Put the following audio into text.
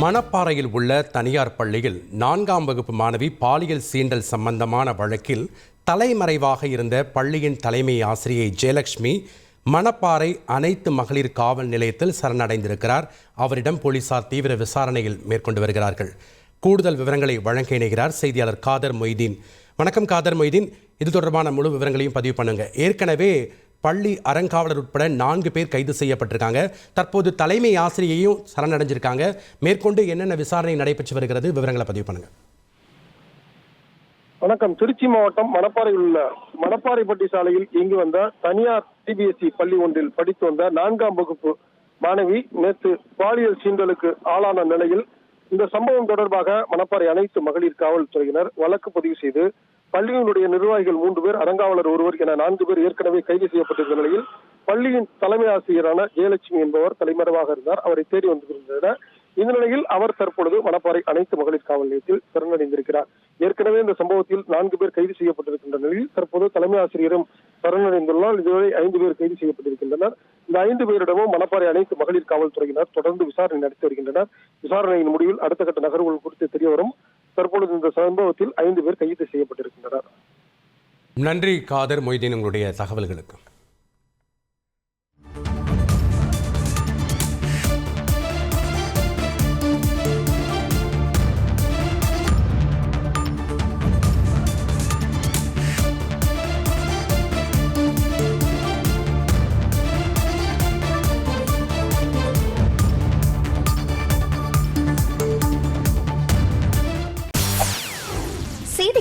மணப்பாறையில் உள்ள தனியார் பள்ளியில் நான்காம் வகுப்பு மாணவி பாலியல் சீண்டல் சம்பந்தமான வழக்கில் தலைமறைவாக இருந்த பள்ளியின் தலைமை ஆசிரியை ஜெயலட்சுமி மணப்பாறை அனைத்து மகளிர் காவல் நிலையத்தில் சரணடைந்திருக்கிறார். அவரிடம் போலீசார் தீவிர விசாரணையில் மேற்கொண்டு வருகிறார்கள். கூடுதல் விவரங்களை வழங்க இணைகிறார் செய்தியாளர் காதர் மொய்தீன். வணக்கம் காதர் மொய்தீன். இது தொடர்பான முழு விவரங்களையும் பதிவு பண்ணுங்க. ஏற்கனவே பள்ளி அறங்காவலர் உட்பட நான்கு பேர் கைது செய்யப்பட்டிருக்காங்க. தற்போது தலைமை ஆசிரியையும் சரணடைஞ்சிருக்காங்க. மேற்கொண்டு என்னென்ன விசாரணை நடைபெற்று வருகிறது? விவரங்களை பதிவு பண்ணுங்க. வணக்கம். திருச்சி மாவட்டம் மணப்பாறையில் உள்ள மணப்பாறைப்பட்டி சாலையில் இங்கு வந்த தனியார் சிபிஎஸ்இ பள்ளி ஒன்றில் படித்து வந்த நான்காம் வகுப்பு மாணவி நேற்று பாலியல் சீண்டலுக்கு ஆளான நிலையில் இந்த சம்பவம் தொடர்பாக மணப்பாறை அனைத்து மகளிர் காவல்துறையினர் வழக்கு பதிவு செய்து பள்ளியினுடைய நிர்வாகிகள் மூன்று பேர் அறங்காவலர் ஒருவர் என நான்கு பேர் ஏற்கனவே கைது செய்யப்பட்டிருந்த நிலையில் பள்ளியின் தலைமை ஆசிரியரான ஜெயலட்சுமி என்பவர் தலைமறைவாக இருந்தார். அவரை தேடி வந்திருந்தனர். இந்த நிலையில் அவர் தற்பொழுது மணப்பாறை அனைத்து மகளிர் காவல் நிலையத்தில் சரணடைந்திருக்கிறார். ஏற்கனவே இந்த சம்பவத்தில் நான்கு பேர் கைது செய்யப்பட்டிருக்கின்ற நிலையில் தற்போது தலைமை ஆசிரியரும் சரணடைந்துள்ளால் இதுவரை ஐந்து பேர் கைது செய்யப்பட்டிருக்கின்றனர். இந்த ஐந்து பேரிடமும் மணப்பாறை அனைத்து மகளிர் காவல்துறையினர் தொடர்ந்து விசாரணை நடத்தி வருகின்றனர். விசாரணையின் முடிவில் அடுத்த கட்ட நகர்வுகள் குறித்து தெரியவரும் தற்பொழுது இந்த சம்பவத்தில் ஐந்து பேர் கைது செய்யப்பட்டிருக்கின்றனர். நன்றி காதர் மொய்தீன் உங்களுடைய தகவல்களுக்கு.